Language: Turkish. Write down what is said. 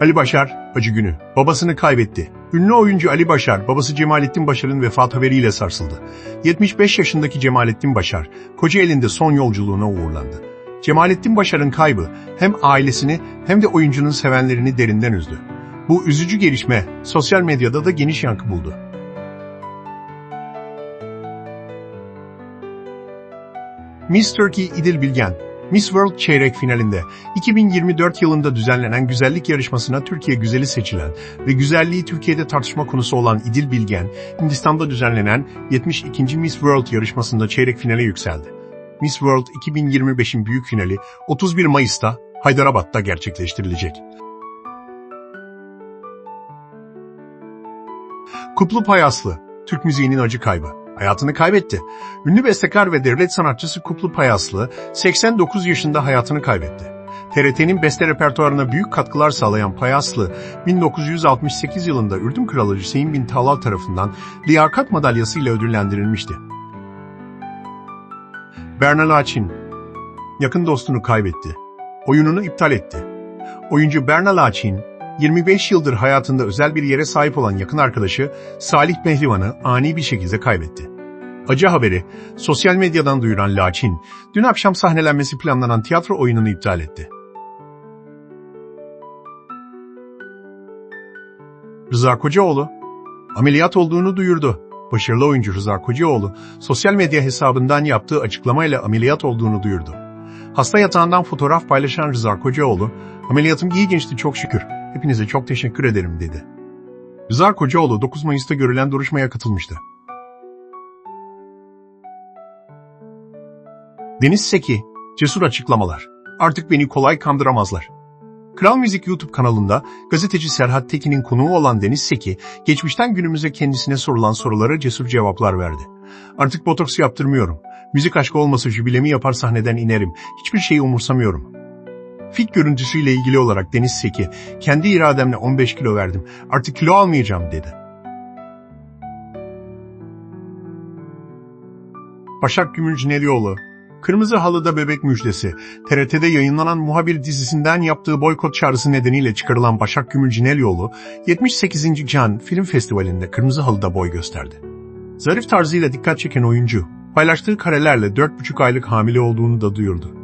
Ali Başar, acı günü. Babasını kaybetti. Ünlü oyuncu Ali Başar, babası Cemalettin Başar'ın vefat haberiyle sarsıldı. 75 yaşındaki Cemalettin Başar, Kocaeli'nde son yolculuğuna uğurlandı. Cemalettin Başar'ın kaybı hem ailesini hem de oyuncunun sevenlerini derinden üzdü. Bu üzücü gelişme sosyal medyada da geniş yankı buldu. Miss Turkey İdil Bilgen, Miss World çeyrek finalinde 2024 yılında düzenlenen güzellik yarışmasına Türkiye güzeli seçilen ve güzelliği Türkiye'de tartışma konusu olan İdil Bilgen, Hindistan'da düzenlenen 72. Miss World yarışmasında çeyrek finale yükseldi. Miss World 2025'in büyük finali 31 Mayıs'ta Haydarabad'da gerçekleştirilecek. Kuplu Payaslı, Türk müziğinin acı kaybı. Hayatını kaybetti. Ünlü bestekar ve devlet sanatçısı Kuplu Payaslı 89 yaşında hayatını kaybetti. TRT'nin beste repertuarına büyük katkılar sağlayan Payaslı, 1968 yılında Ürdün Kralı Hüseyin bin Talal tarafından liyakat madalyası ile ödüllendirilmişti. Bernal Açin, yakın dostunu kaybetti. Oyununu iptal etti. Oyuncu Bernal Açin, 25 yıldır hayatında özel bir yere sahip olan yakın arkadaşı Salih Pehlivan'ı ani bir şekilde kaybetti. Acı haberi sosyal medyadan duyuran Laçin, dün akşam sahnelenmesi planlanan tiyatro oyununu iptal etti. Rıza Kocaoğlu, ameliyat olduğunu duyurdu. Başarılı oyuncu Rıza Kocaoğlu, sosyal medya hesabından yaptığı açıklamayla ameliyat olduğunu duyurdu. Hasta yatağından fotoğraf paylaşan Rıza Kocaoğlu, ameliyatım iyi geçti çok şükür, hepinize çok teşekkür ederim dedi. Rıza Kocaoğlu 9 Mayıs'ta görülen duruşmaya katılmıştı. Deniz Seki, cesur açıklamalar. Artık beni kolay kandıramazlar. Kral Müzik YouTube kanalında gazeteci Serhat Tekin'in konuğu olan Deniz Seki, geçmişten günümüze kendisine sorulan sorulara cesur cevaplar verdi. Artık botoks yaptırmıyorum. Müzik aşkı olmasa jübilemi yapar sahneden inerim. Hiçbir şeyi umursamıyorum. Fit görüntüsüyle ilgili olarak Deniz Seki, kendi irademle 15 kilo verdim. Artık kilo almayacağım dedi. Başak Gümülcinelioğlu, Kırmızı Halı'da Bebek Müjdesi, TRT'de yayınlanan muhabir dizisinden yaptığı boykot çağrısı nedeniyle çıkarılan Başak Gümülcinelioğlu, 78. Can Film Festivali'nde Kırmızı Halı'da boy gösterdi. Zarif tarzıyla dikkat çeken oyuncu, paylaştığı karelerle 4,5 aylık hamile olduğunu da duyurdu.